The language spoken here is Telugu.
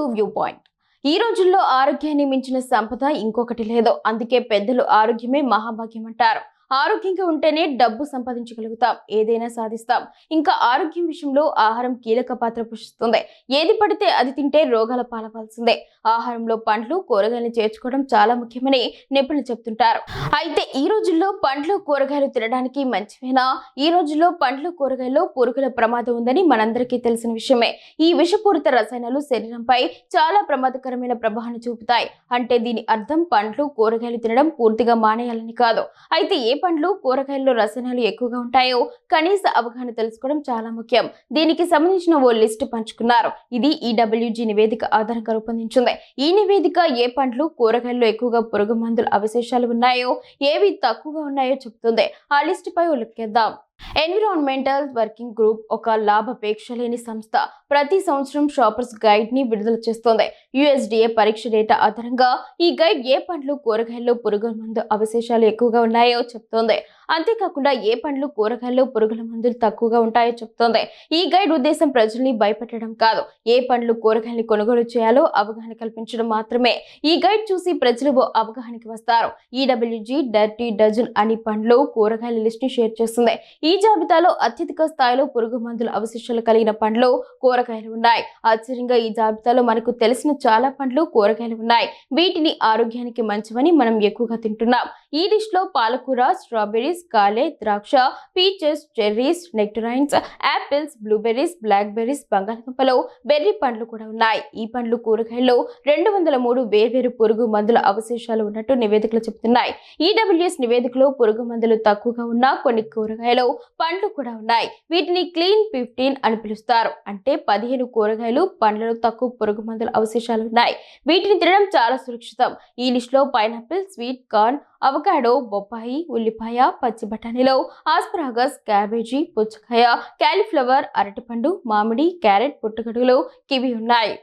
Two view point. ఈ రోజుల్లో ఆరోగ్యాన్ని మించిన సంపద ఇంకొకటి లేదు. అందుకే పెద్దలు ఆరోగ్యమే మహాభాగ్యం అంటారు ఆరోగ్యంగా ఉంటేనే డబ్బు సంపాదించగలుగుతాం. ఏదైనా సాధిస్తాం. ఇంకా ఆరోగ్యం విషయంలో ఆహారం కీలక పాత్ర పోషిస్తుంది. ఏది పడితే అది తింటే రోగాల పాలవాల్సిందే ఆహారంలో పండ్లు కూరగాయలు చేర్చుకోవడం చాలా ముఖ్యమని నిపుణులు చెప్తుంటారు. అయితే ఈ రోజుల్లో పండ్లు కూరగాయలు తినడానికి మంచివేనా? ఈ రోజుల్లో పండ్లు కూరగాయల్లో పురుగుల ప్రమాదం ఉందని మనందరికీ తెలిసిన విషయమే. ఈ విషపూరిత రసాయనాలు శరీరంపై చాలా ప్రమాదకరమైన ప్రభావాన్ని చూపుతాయి. అంటే దీని అర్థం పండ్లు కూరగాయలు తినడం పూర్తిగా మానేయాలని కాదు. అయితే ఏ పండ్లు కూరగాయల్లో రసాయనాలు ఎక్కువగా ఉంటాయో కనీస అవగాహన తెలుసుకోవడం చాలా ముఖ్యం. దీనికి సంబంధించిన ఓ లిస్టు పంచుకున్నారు. ఇది ఈడబ్ల్యూజీ నివేదిక ఆధారంగా రూపొందించింది. ఈ నివేదిక ఏ పండ్లు కూరగాయల్లో ఎక్కువగా పురుగు మందుల అవశేషాలు ఉన్నాయో ఏవి తక్కువగా ఉన్నాయో చెబుతుంది. ఆ లిస్టుపై ఉలిక్కేద్దాం ఎన్విరాన్మెంటల్ వర్కింగ్ గ్రూప్ ఒక లాభాపేక్ష లేని సంస్థ. ప్రతి సంవత్సరం షాపర్స్ గైడ్ని విడుదల చేస్తోంది. యుఎస్డిఏ పరీక్ష డేటా ఆధారంగా ఈ గైడ్ ఏ పండ్లు కూరగాయల్లో పురుగుల మందు అవశేషాలు ఎక్కువగా ఉన్నాయో చెప్తోంది. అంతేకాకుండా ఏ పండ్లు కూరగాయల్లో పురుగుల మందులు తక్కువగా ఉంటాయో చెప్తోంది. ఈ గైడ్ ఉద్దేశం ప్రజల్ని భయపెట్టడం కాదు. ఏ పండ్లు కూరగాయలు కొనుగోలు చేయాలో అవగాహన కల్పించడం మాత్రమే. ఈ గైడ్ చూసి ప్రజలు ఓ అవగాహనకి వస్తారు. ఈడబ్ల్యూజీ డర్టీ డజన్ అని పండ్లు కూరగాయల లిస్ట్ని షేర్ చేస్తుంది. ఈ ఈ జాబితాలో అత్యధిక స్థాయిలో పురుగు మందుల అవశేషాలు కలిగిన పండ్లు కూరగాయలు ఉన్నాయి. ఆశ్చర్యంగా ఈ జాబితాలో మనకు తెలిసిన చాలా పండ్లు కూరగాయలు ఉన్నాయి. వీటిని ఆరోగ్యానికి మంచివని మనం ఎక్కువగా తింటున్నాం. ఈ లిస్ట్లో పాలకూర స్ట్రాబెర్రీస్ కాలే ద్రాక్ష peaches cherries nectarines apples blueberries blackberries బంగాళదుంపలు బెర్రీ పండ్లు కూడా ఉన్నాయి. ఈ పండ్లు కూరగాయల్లో రెండు వందల మూడు వేర్వేరు పురుగు మందుల అవశేషాలు ఉన్నట్టు నివేదికలు చెబుతున్నాయి. ఈడబ్ల్యూఎస్ నివేదికలో పురుగు మందులు తక్కువగా ఉన్న కొన్ని కూరగాయలు పండ్లు కూడా ఉన్నాయి. వీటిని క్లీన్ ఫిఫ్టీన్ అని పిలుస్తారు. అంటే పదిహేను కూరగాయలు పండ్లలో తక్కువ పురుగు మందుల అవశేషాలు ఉన్నాయి. వీటిని తినడం చాలా సురక్షితం. ఈ లిస్టులో పైనాపిల్ స్వీట్ కార్న్ అవకాడో బొప్పాయి ఉల్లిపాయ పచ్చి బఠానీలో ఆస్పరాగస్ క్యాబేజీ పుచ్చకాయ క్యాలీఫ్లవర్ అరటిపండు మామిడి క్యారెట్ పుట్టగడుగులు కివి ఉన్నాయి.